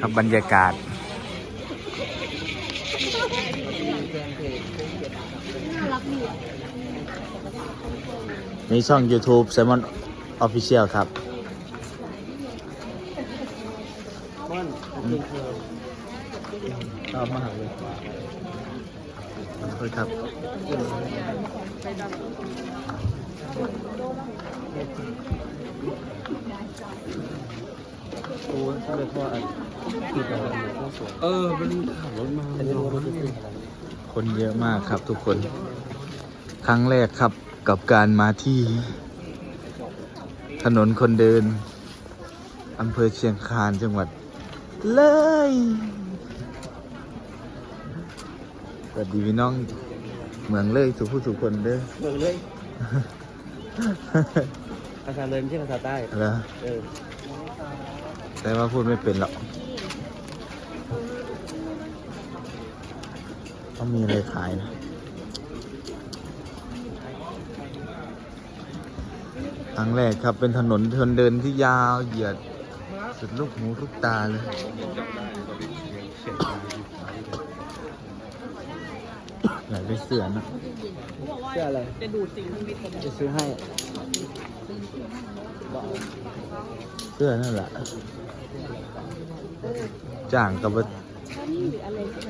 ครับบรรยากาศ มีช่อง YouTube Simon Official ครับม่อนจริงคือชอบมากเลยขอบคุณครับ โอ้ยเขาเลยว่าติดอะไรอยู่ก็สวยเออมันขับรถมาอันนี้รถติดคนเยอะมากครับทุกคน ครั้งแรกครับกับการมาที่ ถนนคนเดินอำเภอเชียงคานจังหวัด เลย สวัสดีพี่น้องเมืองเลยทุกผู้ทุกคนเด้อเมืองเลยภาษาเลยไม่ใช่ภาษาใต้แล้วเออ แต่ว่าพูดไม่เป็นหรอกเขามีอะไรขายนะครั้งแรกครับเป็นถนนคนเดินที่ยาวเหยียด สุดลูกหูลูกตาเลยอยากได้เสื้อนะเสื้ออะไรจะดูดสิ่งที่มีคนจะซื้อให้ เสื้อนั่นแหละ จ้างกับว่า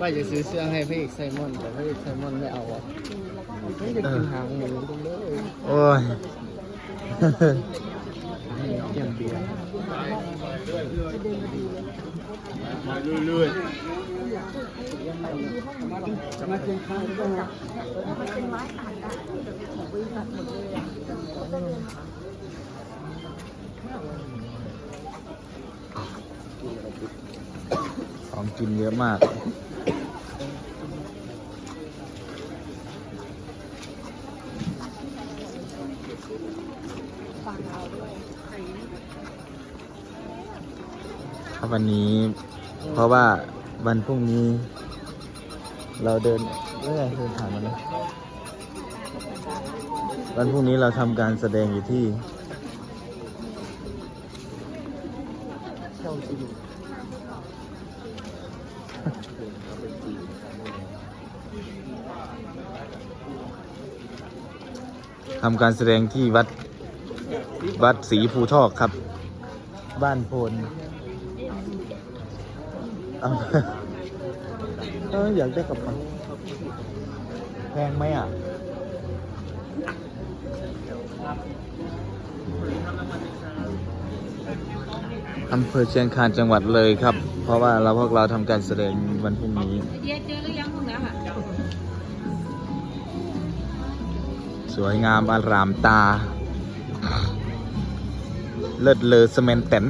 ว่าจะซื้อเสื้อให้พี่เอกไซมอนแต่พี่เอกไซมอนไม่เอาอะไม่ได้กินหางหมูตรงเลยโอ้ยให้เกี่ยมเบียร์จะมาเคียงข้างด้วย ของกินเยอะมาก ครับวันนี้ เพราะว่าวันพรุ่งนี้ เราเดินเอ้ยเดินผ่านมาแล้ววันพรุ่งนี้เราทำการแสดงอยู่ที่ เช่าจริง ทำการแสดงที่วัดวัดศรีภูทอกครับ บ้านโพนอำเอออยากได้กระเป๋าแพงไหมอะอำเภอเชียงคานจังหวัดเลยครับ เพราะว่าเราพวกเราทำการแสดงวันพรุ่งนี้เย็นเจอหรือยังห้องน้ำอะ สวยงามอารามตา เลิศเลอสเมนเต็น